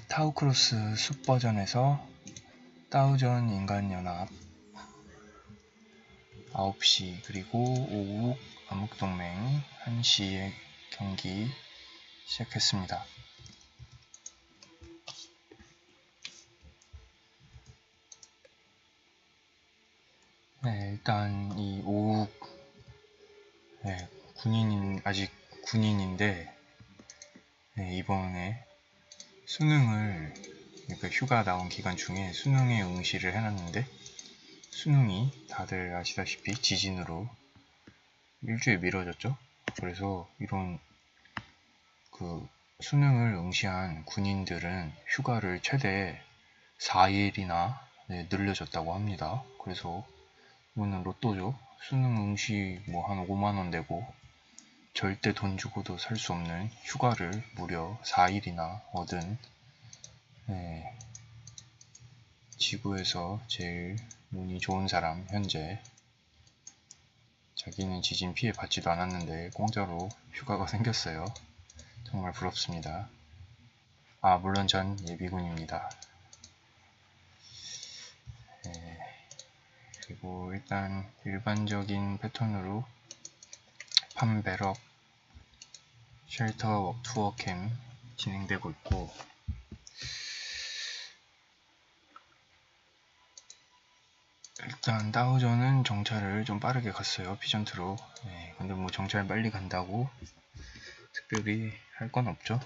네, 타우크로스 숲 버전에서 다우전 인간연합 9시 그리고 오후 암흑동맹 1시에 경기 시작했습니다. 네, 일단 이 오후 네, 군인인 아직 군인인데 네, 이번에 수능을 그러니까 휴가 나온 기간 중에 수능에 응시를 해놨는데 수능이 다들 아시다시피 지진으로 일주일 미뤄졌죠. 그래서 이런 그 수능을 응시한 군인들은 휴가를 최대 4일이나 네, 늘려줬다고 합니다. 그래서 이거는 로또죠. 수능 응시 뭐 한 5만원 내고 절대 돈 주고도 살 수 없는 휴가를 무려 4일이나 얻은 네, 지구에서 제일 운이 좋은 사람 현재 자기는 지진 피해 받지도 않았는데 공짜로 휴가가 생겼어요. 정말 부럽습니다. 아 물론 전 예비군입니다. 네, 그리고 일단 일반적인 패턴으로 판베럭 쉘터 투어 캠 진행되고 있고 일단 다우저는 정찰을 좀 빠르게 갔어요 피전트로. 네, 근데 뭐 정찰 빨리 간다고 특별히 할 건 없죠.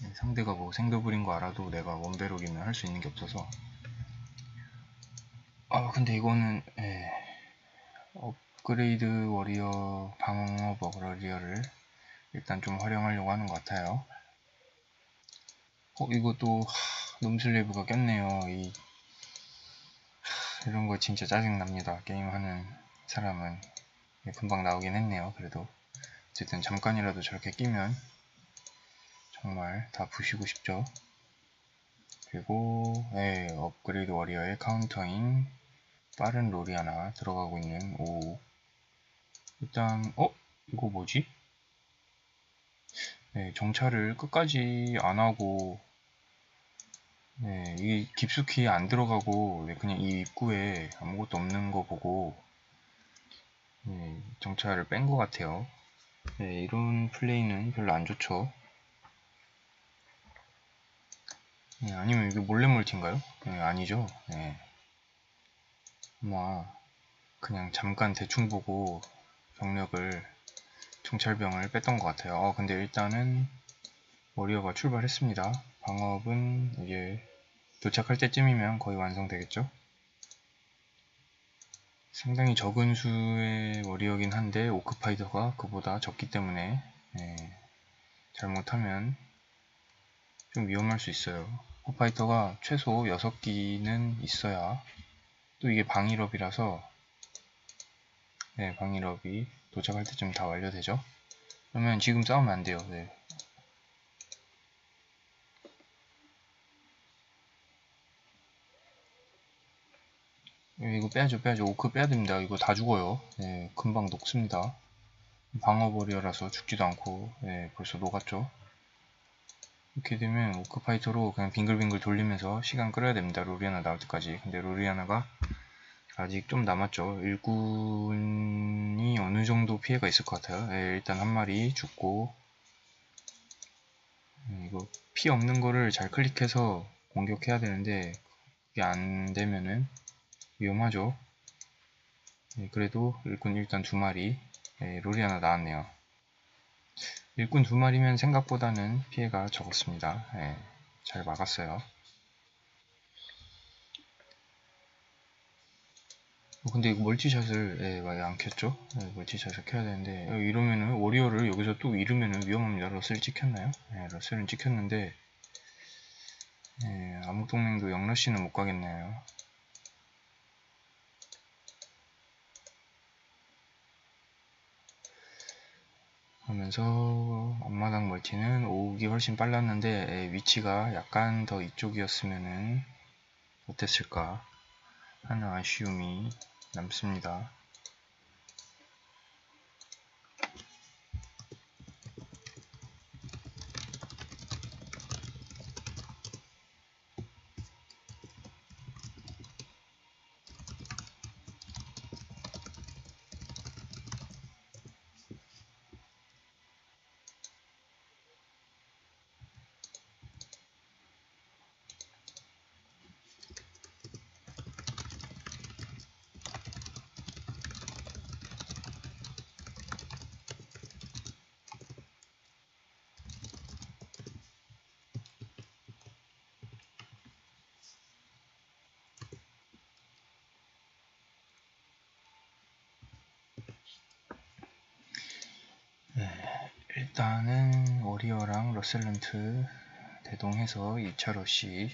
네, 상대가 뭐 생더블인 거 알아도 내가 원베럭이면 할 수 있는 게 없어서. 아 근데 이거는 예, 업그레이드 워리어 방어 버러리어를 일단 좀 활용하려고 하는 것 같아요 어 이것도 놈슬레이브가 꼈네요 이 이런 거 진짜 짜증납니다. 게임하는 사람은 금방 나오긴 했네요. 그래도 어쨌든 잠깐이라도 저렇게 끼면 정말 다 부시고 싶죠. 그리고 예, 업그레이드 워리어의 카운터인 빠른 롤이 하나 들어가고 있는 오 일단 어? 이거 뭐지? 네, 정찰을 끝까지 안 하고 네, 이게 깊숙이 안 들어가고 네, 그냥 이 입구에 아무것도 없는 거 보고 네, 정찰을 뺀 것 같아요. 네, 이런 플레이는 별로 안 좋죠. 네, 아니면 이게 몰래 멀티인가요? 네, 아니죠. 네. 아마 그냥 잠깐 대충 보고 병력을 정찰병을 뺐던 것 같아요. 어, 근데 일단은 워리어가 출발했습니다. 방업은 이제 도착할 때쯤이면 거의 완성되겠죠. 상당히 적은 수의 워리어긴 한데 오크파이더가 그보다 적기 때문에 예, 잘못하면 좀 위험할 수 있어요. 오크파이터가 최소 6기는 있어야 또 이게 방일업이라서 네, 방일업이 도착할 때쯤 다 완료되죠. 그러면 지금 싸우면 안 돼요. 네. 예, 이거 빼야죠 빼야죠. 오크 빼야 됩니다. 이거 다 죽어요. 예, 금방 녹습니다. 방어버리어라서 죽지도 않고 예, 벌써 녹았죠? 이렇게 되면 오크파이터로 그냥 빙글빙글 돌리면서 시간 끌어야 됩니다. 로리아나 나올 때까지. 근데 로리아나가 아직 좀 남았죠 일꾼이 어느 정도 피해가 있을 것 같아요 예, 일단 한 마리 죽고 예, 이거 피 없는 거를 잘 클릭해서 공격해야 되는데 그게 안 되면은 위험하죠. 네, 그래도 일꾼 일단 두 마리 네, 롤이 하나 나왔네요. 일꾼 두 마리면 생각보다는 피해가 적었습니다. 네, 잘 막았어요. 근데 이거 멀티샷을 네, 많이 안 켰죠? 네, 멀티샷을 켜야 되는데 어, 이러면은 워리어를 여기서 또 잃으면은 위험합니다. 러셀 찍혔나요? 네, 러셀은 찍혔는데 네, 암흑동맹도 영러시는 못 가겠네요. 하면서 앞마당 멀티는 오기 훨씬 빨랐는데 위치가 약간 더 이쪽이었으면 어땠을까 하는 아쉬움이 남습니다. 일단은 워리어랑 러셀런트 대동해서 2차 러시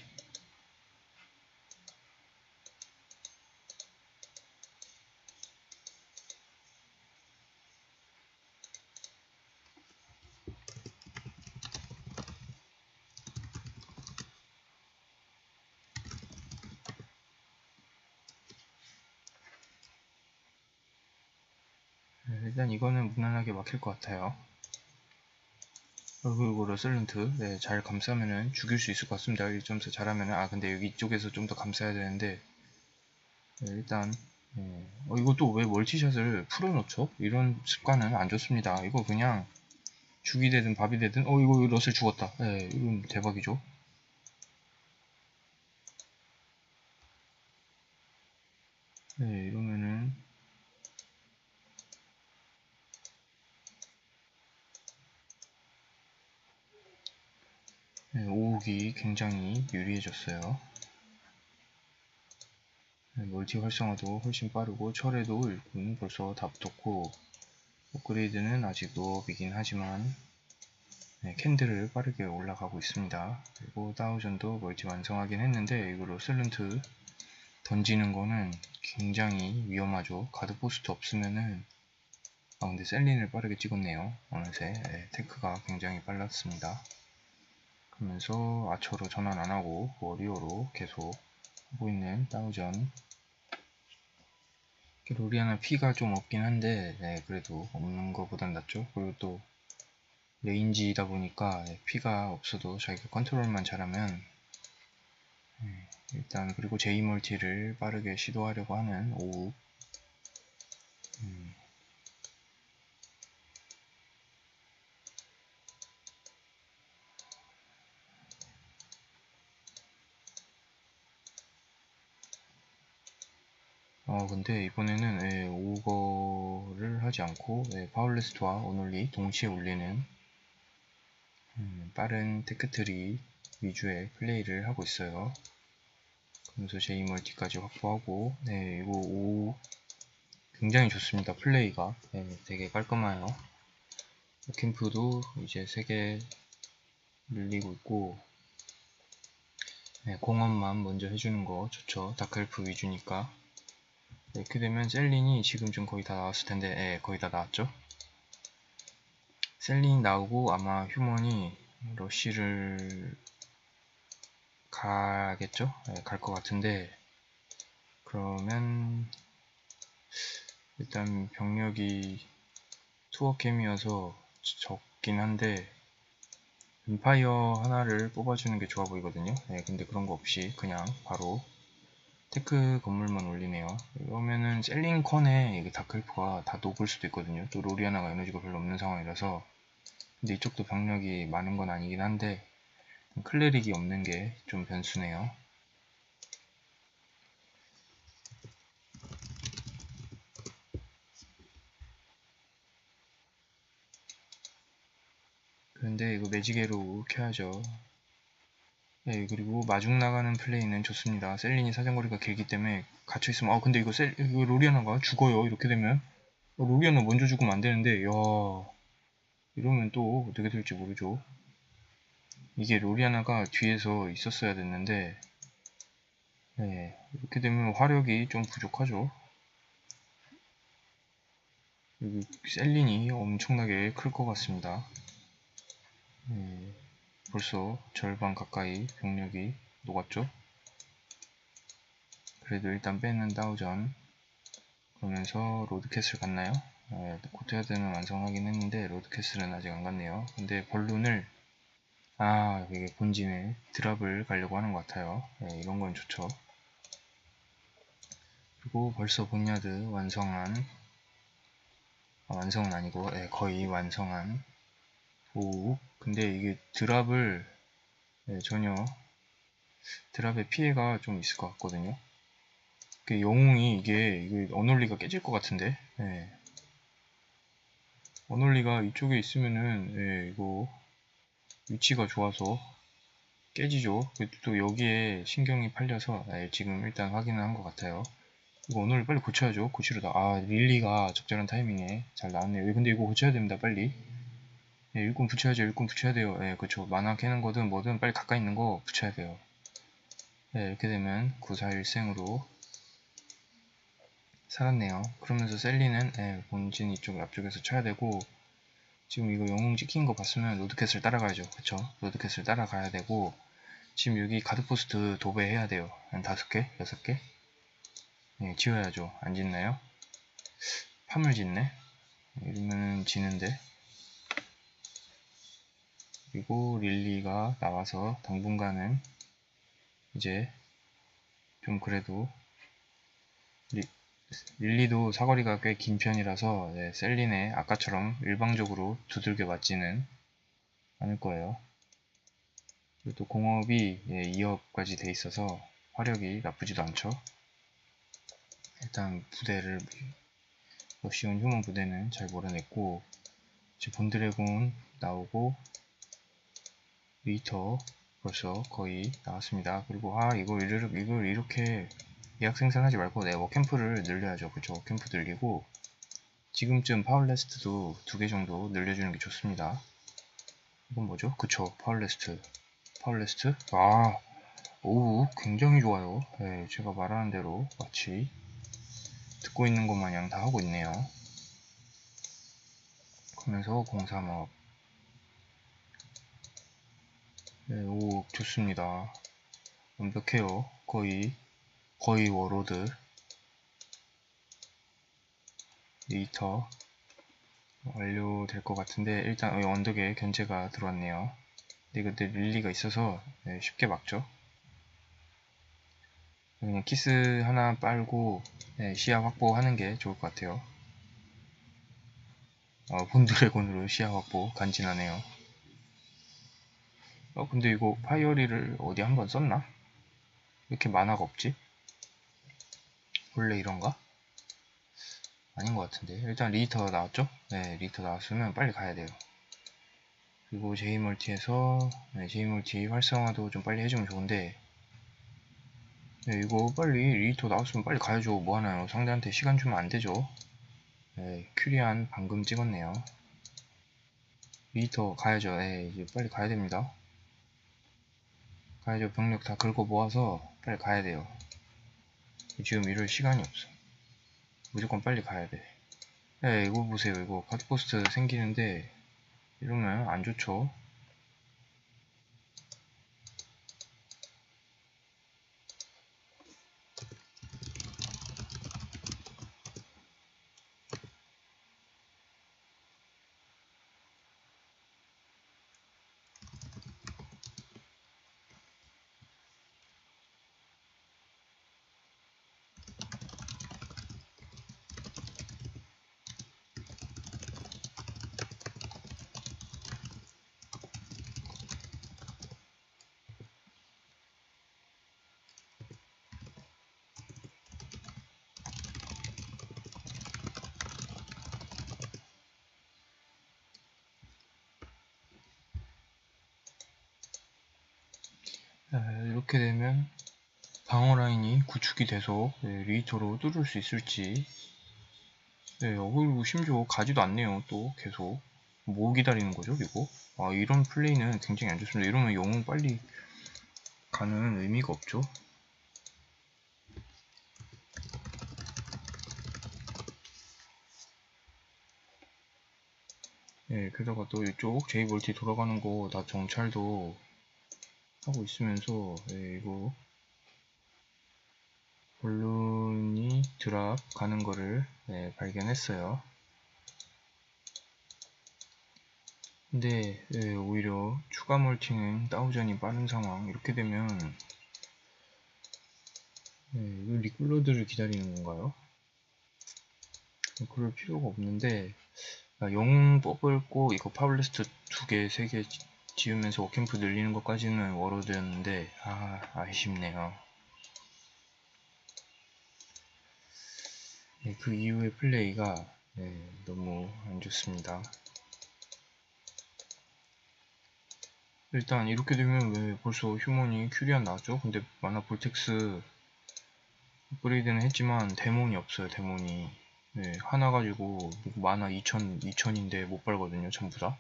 네, 일단 이거는 무난하게 막힐 것 같아요. 어, 그리고 러셀런트 네, 잘 감싸면은 죽일 수 있을 것 같습니다. 1.4 잘하면은 아 근데 여기 이쪽에서 좀 더 감싸야 되는데 네, 일단 네. 어, 이것도 왜 멀티샷을 풀어놓죠? 이런 습관은 안 좋습니다. 이거 그냥 죽이 되든 밥이 되든 어 이거 러셀 죽었다. 네, 이건 대박이죠. 네, 이러면은 네, 오욱이 굉장히 유리해졌어요. 네, 멀티 활성화도 훨씬 빠르고 철에도 일꾼 벌써 다 붙었고 업그레이드는 아직 노업이긴 하지만 네, 캔들을 빠르게 올라가고 있습니다. 그리고 다우전도 멀티 완성하긴 했는데 이거로 셀런트 던지는 거는 굉장히 위험하죠. 가드 포스트 없으면은 아 근데 셀린을 빠르게 찍었네요. 어느새 네, 테크가 굉장히 빨랐습니다. 그러면서 아처로 전환 안하고 워리어로 계속 하고 있는 다우전. 로리아나 피가 좀 없긴 한데 네, 그래도 없는 것보단 낫죠. 그리고 또 레인지이다 보니까 네, 피가 없어도 자기가 컨트롤만 잘하면 네, 일단 그리고 제이멀티를 빠르게 시도하려고 하는 오우. 음, 어 근데 이번에는 예, 오거를 하지 않고 예, 파울레스트와 오놀리 동시에 올리는 음, 빠른 테크트리 위주의 플레이를 하고 있어요. 그러면서 제이 멀티까지 확보하고 네 이거 오 굉장히 좋습니다. 플레이가 네, 되게 깔끔해요. 캠프도 이제 3개 늘리고 있고 네, 공업만 먼저 해주는 거 좋죠. 다크엘프 위주니까 이렇게 되면 셀린이 지금 좀 거의 다 나왔을 텐데 예, 거의 다 나왔죠? 셀린이 나오고 아마 휴먼이 러쉬를 가겠죠? 예, 갈것 같은데 그러면 일단 병력이 투어캠이어서 적긴 한데 인파이어 하나를 뽑아주는 게 좋아 보이거든요. 예, 근데 그런 거 없이 그냥 바로 테크 건물만 올리네요. 이러면은 셀링 컨에 이게 다크리프가 다 녹을 수도 있거든요. 또 로리아나가 에너지가 별로 없는 상황이라서 근데 이쪽도 병력이 많은 건 아니긴 한데 클레릭이 없는 게 좀 변수네요. 그런데 이거 매지게로 켜야죠. 네, 그리고 마중 나가는 플레이는 좋습니다. 셀린이 사정거리가 길기 때문에 갇혀있으면, 아, 근데 이거 셀, 이거 로리아나가 죽어요. 이렇게 되면. 어, 로리아나 먼저 죽으면 안 되는데, 야 이러면 또 어떻게 될지 모르죠. 이게 로리아나가 뒤에서 있었어야 됐는데, 네, 이렇게 되면 화력이 좀 부족하죠. 여기 셀린이 엄청나게 클 것 같습니다. 네. 벌써 절반 가까이 병력이 녹았죠. 그래도 일단 빼는 다우전 그러면서 로드캐슬 갔나요? 네, 고테하드는 완성하긴 했는데 로드캐슬은 아직 안 갔네요. 근데 벌룬을 아 이게 본진에 드랍을 가려고 하는 것 같아요. 네, 이런 건 좋죠. 그리고 벌써 본야드 완성한 아, 완성은 아니고 네, 거의 완성한 오 근데 이게 드랍을 네, 전혀 드랍의 피해가 좀 있을 것 같거든요. 그 영웅이 이게 이게 어놀리가 깨질 것 같은데 네. 어놀리가 이쪽에 있으면은 네, 이거 위치가 좋아서 깨지죠. 또 여기에 신경이 팔려서 네, 지금 일단 확인을 한 것 같아요. 이거 오늘 빨리 고쳐야죠. 고치려다 아 릴리가 적절한 타이밍에 잘 나왔네요. 근데 이거 고쳐야 됩니다 빨리 예, 일꾼 붙여야죠. 일꾼 붙여야 돼요. 예, 그쵸. 만화 캐는 거든 뭐든 빨리 가까이 있는 거 붙여야 돼요. 예, 이렇게 되면 941생으로 살았네요. 그러면서 셀리는 예, 본진 이쪽 앞쪽에서 쳐야 되고 지금 이거 영웅 찍힌 거 봤으면 로드캣을 따라가야죠. 그쵸? 로드캣을 따라가야 되고 지금 여기 가드포스트 도배해야 돼요. 한 다섯 개? 여섯 개? 예, 지어야죠. 안 짓나요? 팜을 짓네? 이러면 지는데 그리고 릴리가 나와서 당분간은 이제 좀 그래도 리, 릴리도 사거리가 꽤 긴 편이라서 네, 셀린에 아까처럼 일방적으로 두들겨 맞지는 않을 거예요. 그리고 또 공업이 예, 2업까지 돼 있어서 화력이 나쁘지도 않죠. 일단 부대를 러시온 휴먼 부대는 잘 몰아냈고 이제 본드래곤 나오고 리터 벌써 거의 나왔습니다. 그리고 아 이거 이걸, 이걸 이렇게 예약 생산하지 말고 네, 워캠프를 늘려야죠. 그쵸 워캠프 늘리고 지금쯤 파울레스트도 두 개 정도 늘려주는 게 좋습니다. 이건 뭐죠? 그쵸 파울레스트 파울레스트 아 오우 굉장히 좋아요. 네, 제가 말하는 대로 마치 듣고 있는 것 마냥 다 하고 있네요. 그러면서 035 네, 오 좋습니다. 완벽해요. 거의 거의 워로드 데이터 완료될 것 같은데 일단 언덕에 견제가 들어왔네요. 근데 그때 릴리가 있어서 네, 쉽게 막죠. 그냥 키스 하나 빨고 네, 시야 확보하는 게 좋을 것 같아요. 어, 본드래곤으로 시야 확보 간지나네요. 어 근데 이거 파이어리를 어디 한번 썼나? 왜 이렇게 만화가 없지? 원래 이런가? 아닌 것 같은데. 일단 리히터 나왔죠? 네 리히터 나왔으면 빨리 가야 돼요. 그리고 제이멀티에서 네, 제이멀티 활성화도 좀 빨리 해주면 좋은데. 네, 이거 빨리 리히터 나왔으면 빨리 가야죠. 뭐하나요? 상대한테 시간 주면 안되죠. 네, 큐리안 방금 찍었네요. 리히터 가야죠. 네, 이제 빨리 가야 됩니다 가야죠 병력 다 긁어 모아서 빨리 가야 돼요 지금 이럴 시간이 없어. 무조건 빨리 가야 돼. 네, 이거 보세요. 이거 카드포스트 생기는데 이러면 안 좋죠. 이렇게 되면 방어 라인이 구축이 돼서 네, 리히터로 뚫을 수 있을지. 네, 어그리고 심지어 가지도 않네요 또 계속. 뭐 기다리는 거죠 이거? 아 이런 플레이는 굉장히 안 좋습니다. 이러면 영웅 빨리 가는 의미가 없죠. 네, 게다가 또 이쪽 제이볼티 돌아가는 거 나 정찰도 하고 있으면서 예, 이거 볼룬이 드랍 가는 거를 예, 발견했어요. 근데 예, 오히려 추가 멀티는 다우전이 빠른 상황 이렇게 되면 예, 리클로드를 기다리는 건가요? 그럴 필요가 없는데 아, 영웅 뽑을고 이거 파블리스트 두 개, 세 개 지으면서 워캠프 늘리는 것까지는 워로드였는데 아 아쉽네요. 네, 그 이후의 플레이가 네, 너무 안 좋습니다. 일단 이렇게 되면 왜 벌써 휴먼이 큐리안 나왔죠? 근데 마나 볼텍스 업그레이드는 했지만 데몬이 없어요 데몬이. 네, 하나 가지고 만화 2000, 2000인데 못 빨거든요 전부 다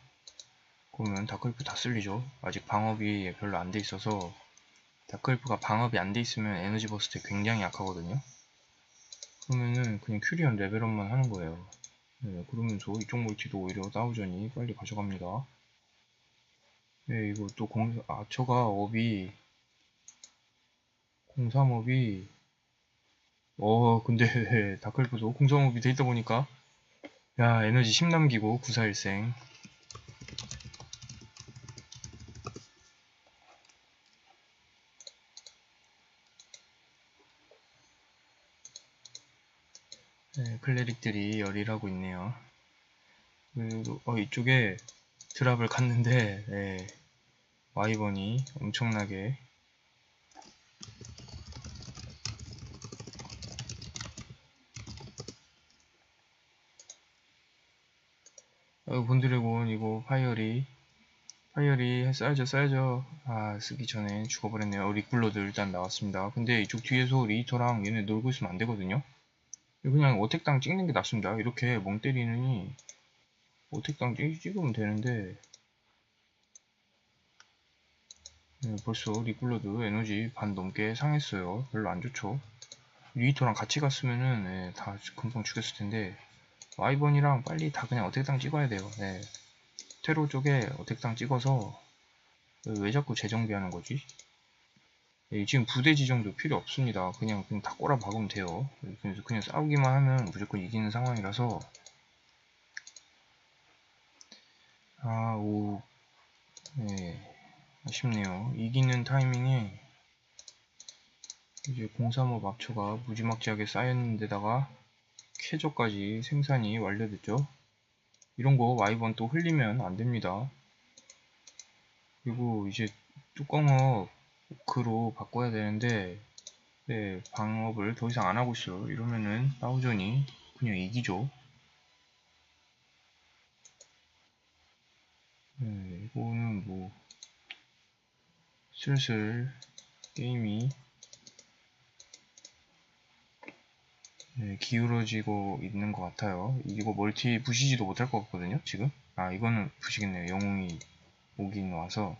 그러면 다크엘프 다 쓸리죠. 아직 방업이 별로 안 돼 있어서 다크엘프가 방업이 안 돼 있으면 에너지 버스트 굉장히 약하거든요. 그러면은 그냥 큐리언 레벨업만 하는 거예요. 네, 그러면서 이쪽 멀티도 오히려 다우전이 빨리 가져갑니다. 네, 이거 또 공, 아처가 업이, 03업이, 어, 근데, 다클프도 03업이 돼 있다 보니까, 야, 에너지 10 남기고, 94일생. 네, 클레릭들이 열일하고 있네요. 어, 이쪽에 드랍을 갔는데 네, 와이번이 엄청나게. 어, 본드래곤 이거 파이어리 파이어리 쏴야죠 쏴야죠. 아 쓰기 전에 죽어버렸네요. 릭블러드 일단 나왔습니다. 근데 이쪽 뒤에서 리히터랑 얘네 놀고 있으면 안되거든요 그냥 어택당 찍는 게 낫습니다. 이렇게 멍 때리느니 어택당 찍으면 되는데 네, 벌써 리플러드 에너지 반 넘게 상했어요. 별로 안 좋죠. 리히터랑 같이 갔으면은 네, 다 금방 죽였을 텐데 와이번이랑 빨리 다 그냥 어택당 찍어야 돼요. 네. 테로 쪽에 어택당 찍어서 왜 자꾸 재정비하는 거지? 예, 지금 부대 지정도 필요 없습니다. 그냥, 그냥 다 꼬라 박으면 돼요. 그래서 그냥 싸우기만 하면 무조건 이기는 상황이라서 아, 오, 네, 아쉽네요. 이기는 타이밍에 이제 035 합초가 무지막지하게 쌓였는데다가 캐저까지 생산이 완료됐죠. 이런 거 와이번 또 흘리면 안 됩니다. 그리고 이제 뚜껑업 오크로 바꿔야 되는데 네, 방업을 더 이상 안 하고 있어요. 이러면은 다우전이 그냥 이기죠. 네, 이거는 뭐 슬슬 게임이 네, 기울어지고 있는 것 같아요. 이거 멀티 부시지도 못할 것 같거든요, 지금. 아, 이거는 부시겠네요. 영웅이 오긴 와서.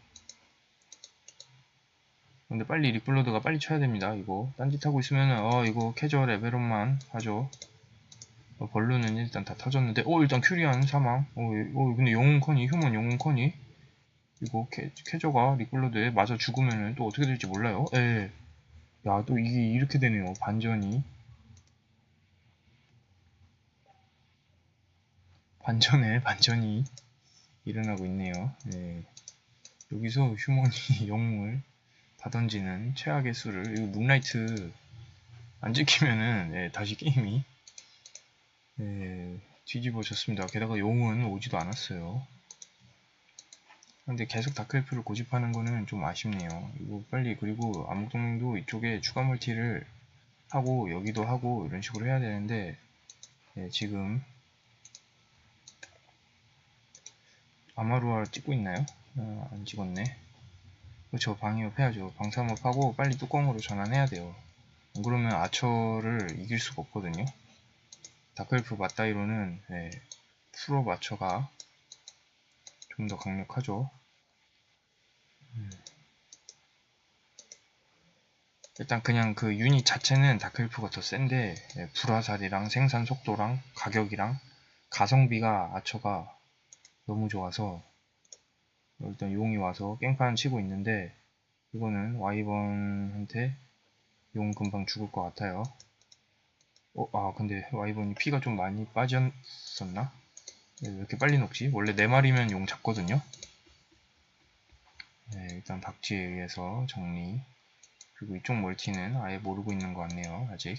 근데 빨리 리플로드가 빨리 쳐야 됩니다. 이거 딴짓하고 있으면은 어 이거 캐저 레벨업만 하죠. 어, 벌루는 일단 다 터졌는데 어 일단 큐리안 사망 어, 어 근데 영웅 커니 휴먼 영웅 커니 이거 캐, 캐저가 리플로드에 맞아 죽으면은 또 어떻게 될지 몰라요. 예. 야 또 이게 이렇게 되네요. 반전이 반전에 반전이 일어나고 있네요. 네. 여기서 휴먼이 영웅을 다 던지는 최악의 수를 이거 문라이트 안 지키면은 예, 다시 게임이 예, 뒤집어졌습니다. 게다가 용은 오지도 않았어요. 근데 계속 다크엘프를 고집하는 거는 좀 아쉽네요. 이거 빨리 그리고 암흑동맹도 이쪽에 추가 멀티를 하고 여기도 하고 이런 식으로 해야 되는데 예, 지금 아마루아 찍고 있나요? 아, 안 찍었네. 그렇죠 방위업 해야죠. 방사업 하고 빨리 뚜껑으로 전환해야 돼요. 그러면 아처를 이길 수가 없거든요. 다크엘프 맞다이로는 네, 프로 마처가 좀 더 강력하죠. 음. 일단 그냥 그 유닛 자체는 다크엘프가 더 센데 네, 불화살이랑 생산 속도랑 가격이랑 가성비가 아처가 너무 좋아서 일단 용이 와서 깽판 치고 있는데 이거는 와이번한테 용 금방 죽을 것 같아요 어, 아 근데 와이번이 피가 좀 많이 빠졌었나? 네, 왜 이렇게 빨리 녹지? 원래 4마리면 용 잡거든요 네, 일단 박쥐에 의해서 정리 그리고 이쪽 멀티는 아예 모르고 있는 것 같네요 아직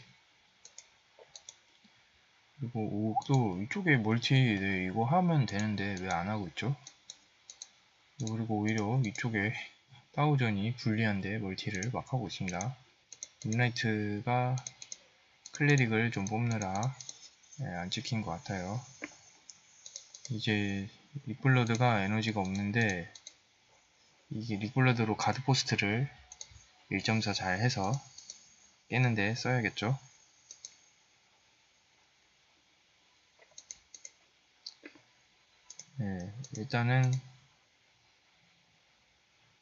그리고 오도 이쪽에 멀티 네, 이거 하면 되는데 왜 안하고 있죠? 그리고 오히려 이쪽에 다우전이 불리한데 멀티를 막 하고 있습니다. 문라이트가 클레릭을 좀 뽑느라 네, 안 찍힌 것 같아요. 이제 릭블러드가 에너지가 없는데 이게 릭블러드로 가드 포스트를 1.4 잘 해서 깨는데 써야겠죠. 네, 일단은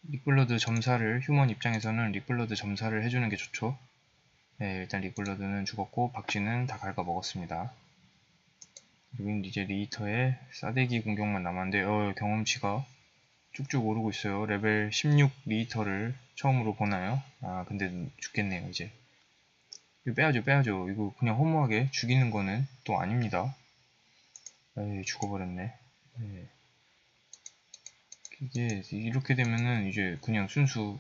릭블러드 점사를 휴먼 입장에서는 릭블러드 점사를 해주는 게 좋죠. 네, 일단 릭블러드는 죽었고 박쥐는 다 갉아 먹었습니다. 여기는 이제 리히터의 싸대기 공격만 남았는데 어, 경험치가 쭉쭉 오르고 있어요. 레벨 16 리히터를 처음으로 보나요? 아 근데 죽겠네요 이제. 이거 빼야죠 빼야죠. 이거 그냥 허무하게 죽이는 거는 또 아닙니다. 에이 죽어버렸네. 네. 이게 이렇게 되면은 이제 그냥 순수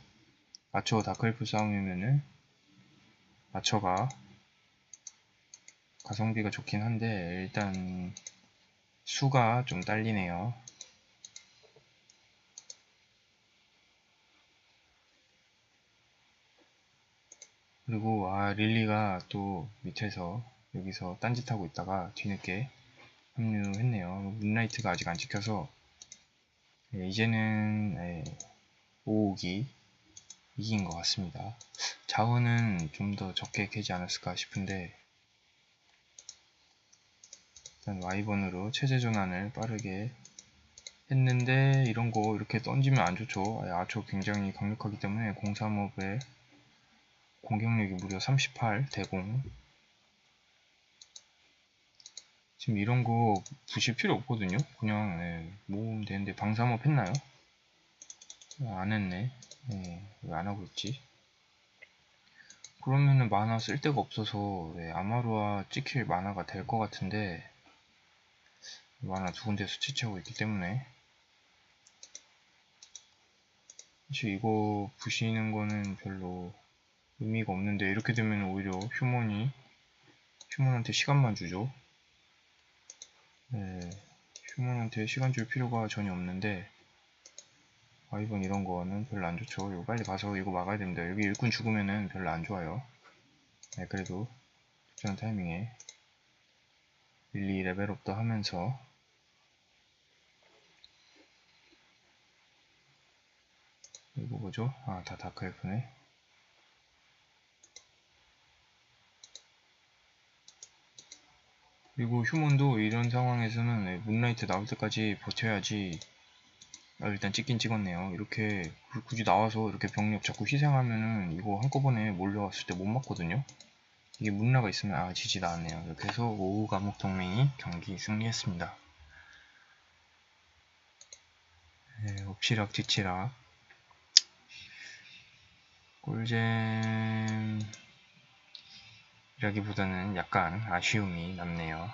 마처 다크엘프 싸움이면은 마처가 가성비가 좋긴 한데 일단 수가 좀 딸리네요. 그리고 아 릴리가 또 밑에서 여기서 딴짓하고 있다가 뒤늦게 합류했네요. 문라이트가 아직 안 찍혀서 네, 이제는 네, 5옥이 이긴 것 같습니다. 자원은 좀 더 적게 캐지 않았을까 싶은데 일단 와이번으로 체제 전환을 빠르게 했는데 이런 거 이렇게 던지면 안 좋죠. 아초 굉장히 강력하기 때문에 035의 공격력이 무려 38 대공 지금 이런 거 부실 필요 없거든요. 그냥 네, 모으면 되는데 방사업 했나요? 안 했네. 네, 왜안 하고 있지? 그러면은 만화 쓸 데가 없어서 네, 아마루아 찍힐 만화가 될 것 같은데 만화 두 군데서 채취하고 있기 때문에 사실 이거 부시는 거는 별로 의미가 없는데 이렇게 되면 오히려 휴먼이 휴먼한테 시간만 주죠 네, 휴먼한테 시간 줄 필요가 전혀 없는데 아이번 이런 거는 별로 안 좋죠. 이거 빨리 가서 이거 막아야 됩니다. 여기 일꾼 죽으면은 별로 안 좋아요. 네, 그래도 특정한 타이밍에 릴리 레벨업도 하면서 이거 뭐죠? 아, 다 다크엘프네. 그리고 휴먼도 이런 상황에서는 네, 문라이트 나올 때까지 버텨야지. 아, 일단 찍긴 찍었네요. 이렇게 굳이 나와서 이렇게 병력 자꾸 희생하면은 이거 한꺼번에 몰려왔을 때 못 맞거든요. 이게 문라가 있으면 아 지지 나왔네요. 이렇게 해서 오후 감옥 동맹이 경기 승리했습니다. 네, 엎치락 뒤치락. 꿀잼 이라기보다는 약간 아쉬움이 남네요.